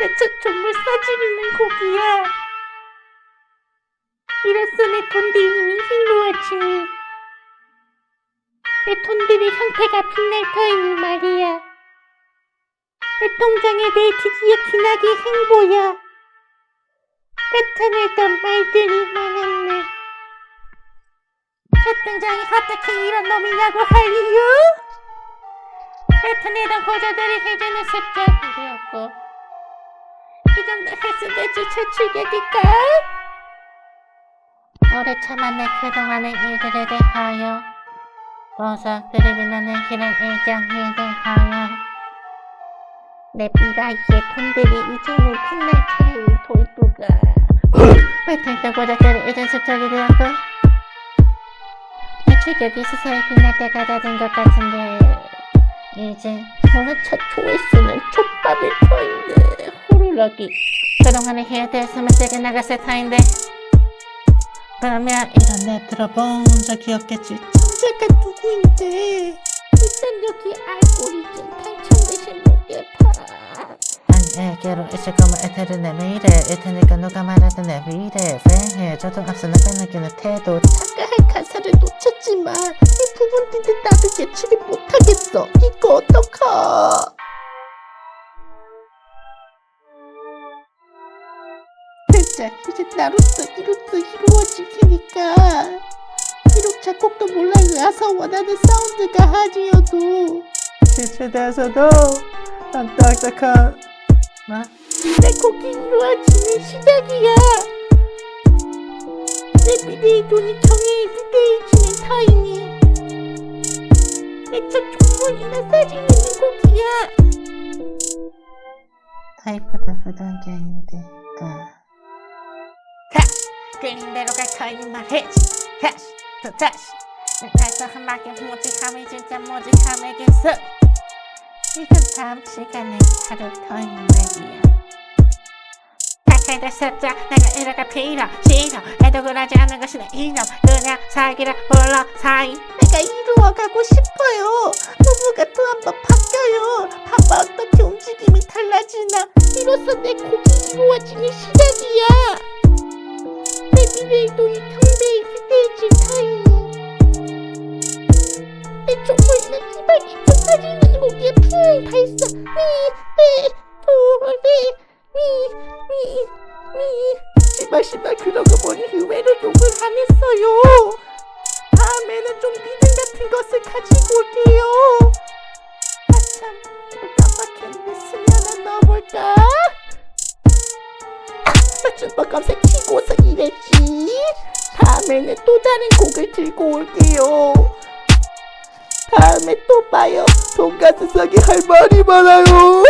대체 정말 싸지르는 곡이야. 이로써 내 톤들이 힐로워지니 내 톤들의 형태가 빛날 터이니 말이야. 내 통장에 내 드디어 기나게 행보야. 뱉어내던 말들이 많았네. 채팅장이 어떻게 이런 놈이냐고 할 이유? 뱉어내던 고자들이 해주는 습작이었고 이 정도 했으면 주차 출격일까? 오래 참아내 그동안의 일들에 대하여. 보석들을 빛나는 이런 일정에 대하여. 내 비라이의 톤들이 이제는 빛날 차례의 도입부가. 뱉어내던 고자들이 이젠 습작이 되었고. 내 출격이 스스로 빛날 때가 다된 것 같은데 이제 물론 첫 조회수는 호루라기. 그동안에 해야 될 스물세개 나갔을 터인데. 그러면 이런 내 들어본 적이 없겠지. 천재가 누구인데? 일단 여기 알고리즘 당첨되신 분께 파 안에게로 있을 거면 에테르 내 미래. 에테니까 누가 말하든 내 미래. 생해. 저도 앞서나 빼느끼는 태도. 작가할 가사를 놓쳤지만 이 부분들은 나도 예측을 이제 나로서 이로써 이루어질 테니까. 비록 작곡도 몰라 의아서 원하는 사운드가 아니어도. 지체돼서도 난 딱딱한 나? 내 곡이 이루어지는 시작이야. 내 미래의 돈이 정해에 스테이지는 타이니 내첫 촉물이나 사진 있는 곡이야. 타이프도 후던 게 아닌데까 끌린 대로 갈 터이니 말해지 다시 또 다시. 날서 한 바퀴 모직함이 진짜 모직함에게서. 이건 다음 시간에 다룰 터이니 말이야. 착해들 습자. 내가 이러가 필요 싫어. 애독을 하지 않는 것이 내 이놈 그냥 살기를 불러 사이. 내가 이루어가고 싶어요. 부부가 또 한 번 바뀌어요. 봐봐 어떻게 움직임이 달라지나. 이로써 내 곡이 이루어지는 시작 씨발 그러고 보니 의외로 욕을 안 했어요. 다음에는 좀 리듬 같은 것을 가지고 올게요. 아참 깜빡했는데 스며나 넣어볼까? 맞춤법 검색치고서 이랬지. 다음에는 또 다른 곡을 들고 올게요. 다음에 또 봐요. 돈가스 싸기 할 말이 많아요